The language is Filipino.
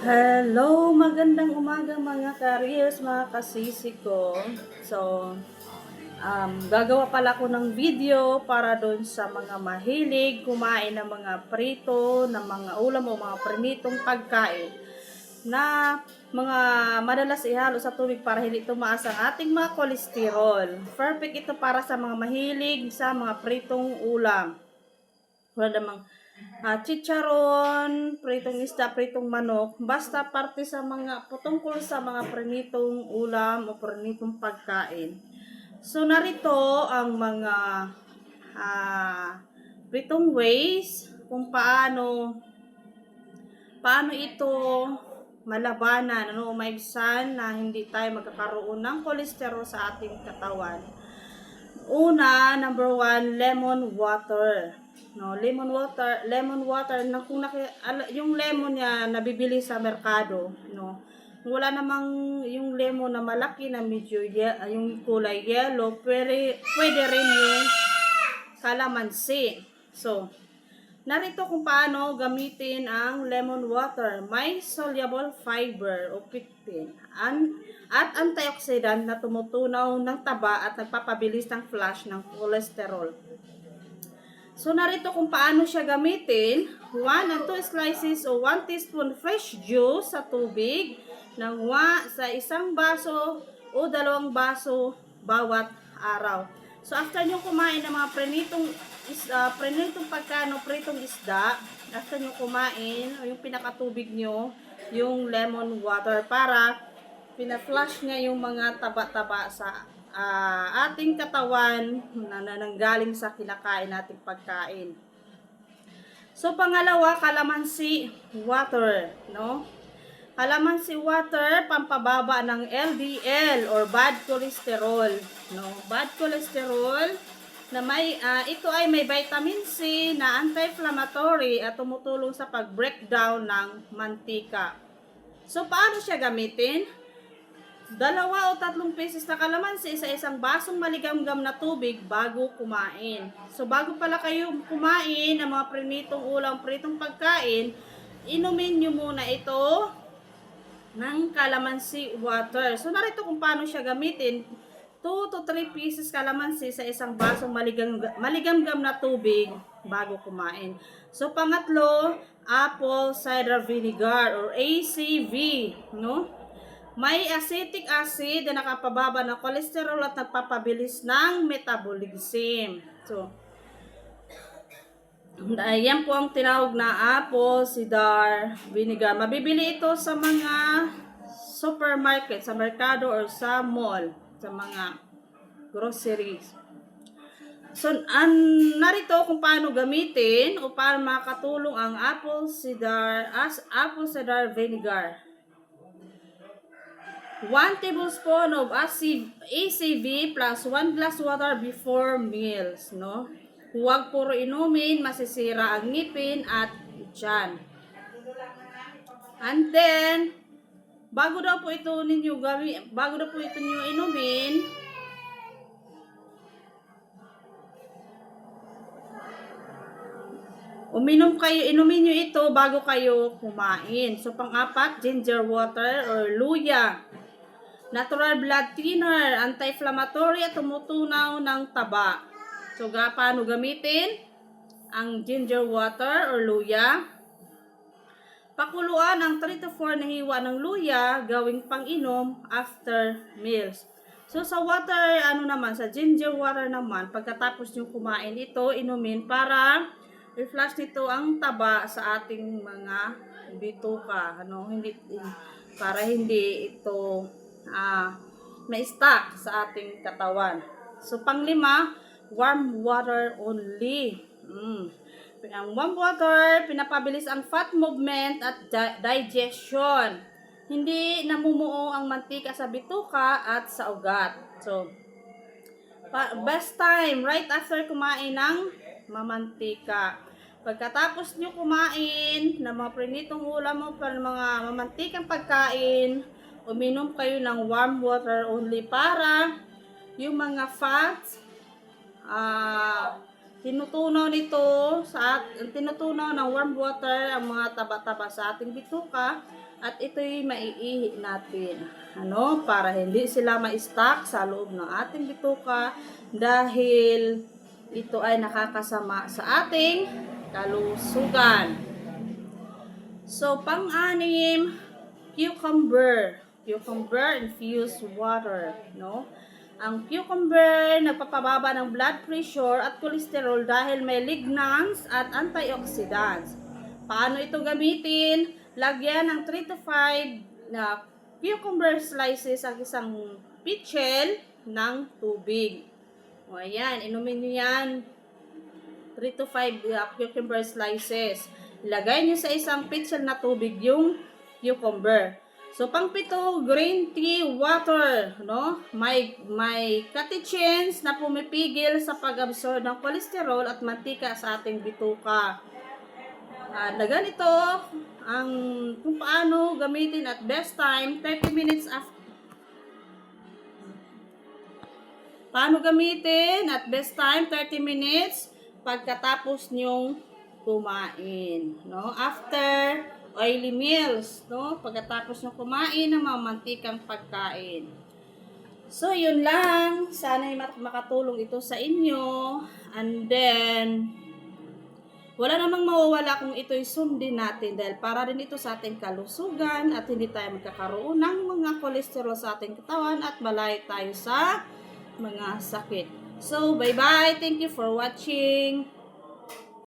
Hello, magandang umaga mga careers, mga kasisi ko. So, um, gagawa pala ko ng video para doon sa mga mahilig kumain ng mga prito, ng mga ulam o mga prinitong pagkain na mga madalas ihalo sa tubig para hindi tumaas ang ating mga kolesterol. Perfect ito para sa mga mahilig sa mga pritong ulam. Wala namang ah, chicharon, pritong isda, pritong manok, basta parte sa mga patungkol sa mga prinitong ulam o prinitong pagkain. So narito ang mga ah, pritong ways kung paano paano ito malabanan, ano, maibsan na hindi tayo magkakaroon ng kolesterol sa ating katawan. Una, number one, lemon water. No, lemon water, lemon water na kung naki, yung lemon niya nabibili sa merkado, no. Wala namang yung lemon na malaki na medyo yung kulay yellow, pwede, pwede rin yung kalamansi. So, narito kung paano gamitin ang lemon water. May soluble fiber o pectin an, at antioxidant na tumutunaw ng taba at nagpapabilis ng flush ng cholesterol. So, narito kung paano siya gamitin. 1 and 2 slices o 1 teaspoon fresh juice sa tubig ng wa, sa isang baso o dalawang baso bawat araw. So, after nyo kumain ng mga prenitong, is, ah, prenitong pagkano, pritong isda, after nyo kumain, yung pinakatubig nyo, yung lemon water para pina-flush niya yung mga taba-taba sa ah, ating katawan na nananggaling sa kinakain nating pagkain. So, pangalawa, kalamansi water, no? Kalamansi water, pampababa ng LDL or bad cholesterol, no? Bad cholesterol na may, ah, ito ay may vitamin C na anti-inflammatory at tumutulong sa pag-breakdown ng mantika. So, paano siya gamitin? Dalawa o tatlong pieces na kalamansi sa isang basong maligamgam na tubig bago kumain. So bago pala kayo kumain ng mga prinitong ulam, pritong pagkain, inumin nyo muna ito ng kalamansi water. So narito kung paano siya gamitin. 2 to 3 pieces kalamansi sa isang basong maligam, maligamgam na tubig bago kumain. So pangatlo, apple cider vinegar or ACV, no? May acetic acid na nakapababa ng kolesterol at nagpapabilis ng metabolism. So, Ayan po ang tinawag na apple cider vinegar. Mabibili ito sa mga supermarket, sa merkado or sa mall, sa mga groceries. So, an, narito kung paano gamitin o paano makatulong ang apple cider as apple cider vinegar. 1 tablespoon of AC ACV plus 1 glass water before meals, no? Huwag puro inumin, masisira ang ngipin at tiyan. And then, bago daw po ito ninyo gami, bago daw po ito ninyo inumin, Uminom kayo, inumin nyo ito bago kayo kumain. So, pang-apat, ginger water or luya. Natural blood thinner, anti-inflammatory at tumutunaw ng taba. So, ga, paano gamitin? Ang ginger water or luya. Pakuluan ang 3 to 4 na hiwa ng luya gawing pang-inom after meals. So, sa water, ano naman, sa ginger water naman, pagkatapos nyo kumain ito, inumin para i-flush nito ang taba sa ating mga bituka. Ano, hindi, para hindi ito ah, ma-stuck sa ating katawan. So, panglima, warm water only. Mm. Ang warm water, pinapabilis ang fat movement at di- digestion. Hindi namumuo ang mantika sa bituka at sa ugat. So, best time, right after kumain ng mamantika. Pagkatapos nyo kumain ng mga prinitong ulam mo, para mga mamantikang pagkain, uminom kayo ng warm water only para yung mga fats, ah, tinutunaw nito sa at- tinutunaw ng warm water ang mga taba-taba sa ating bituka at ito'y maiihi natin. Ano? Para hindi sila ma-stuck sa loob ng ating bituka dahil ito ay nakakasama sa ating kalusugan. So, pang-anim, cucumber. Cucumber infused water, no? Ang cucumber nagpapababa ng blood pressure at cholesterol dahil may lignans at antioxidants. Paano ito gamitin? Lagyan ng 3 to 5 na cucumber slices ang isang pitchel ng tubig. O ayan, inumin nyo yan 3 to 5 uh, cucumber slices. Ilagay nyo sa isang pitcher na tubig yung cucumber. So, pang pito, green tea water, no? May, may catechins na pumipigil sa pag-absorb ng kolesterol at mantika sa ating bituka. At na ganito, ang kung paano gamitin at best time, 30 minutes after Paano gamitin at best time 30 minutes pagkatapos nyong kumain, no? After oily meals, no? Pagkatapos nyong kumain ng mga mantikang pagkain. So, yun lang. Sana mak- makatulong ito sa inyo. And then, wala namang mawawala kung ito'y sundin natin dahil para rin ito sa ating kalusugan at hindi tayo magkakaroon ng mga kolesterol sa ating katawan at malayo tayo sa mga sakit. So, bye-bye. Thank you for watching.